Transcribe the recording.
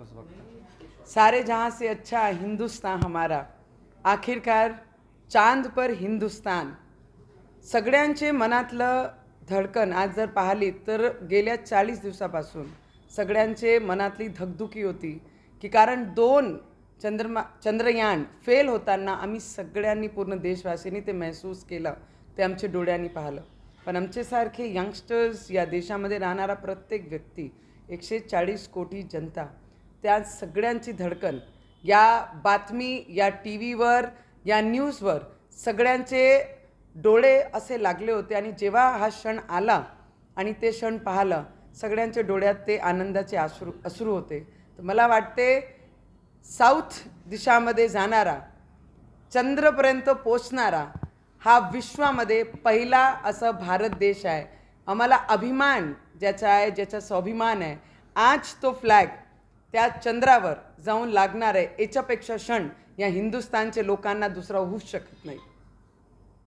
सारे जहाँ से अच्छा हिंदुस्तान हमारा आखिरकार चांद पर हिंदुस्तान। सगळ्यांचे मनातलं धडकन आज जर पाहिली तर गेल्या चाळीस दिवसापासून सगळ्यांचे मनातली धगधुकी होती की कारण दोन चंद्रमा चंद्रयान फेल होताना आम्ही सगळ्यांनी पूर्ण देशवासियांनी ते महसूस केलं ते आमच्या डोळ्यांनी पाहिलं. पण आमच्यासारखे यंगस्टर्स या देशामध्ये राहणारा प्रत्येक व्यक्ती एकशे चाळीस कोटी जनता त्या सगळ्यांची धडकन. या बातमी या टी व्हीवर या न्यूजवर सगळ्यांचे डोळे असे लागले होते आणि जेव्हा हा क्षण आला आणि ते क्षण पाहिलं सगळ्यांच्या डोळ्यात ते आनंदाचे अश्रू अश्रू होते. तर मला वाटते साऊथ दिशामध्ये जाणारा चंद्रपर्यंत पोचणारा हा विश्वामध्ये पहिला असं भारत देश आहे. आम्हाला अभिमान ज्याचा आहे ज्याचा स्वाभिमान आहे. आज तो फ्लॅग त्या चंद्रावर जाऊन लागणारे याच्यापेक्षा क्षण या हिंदुस्थानचे लोकांना दुसरा होऊच शकत नाही.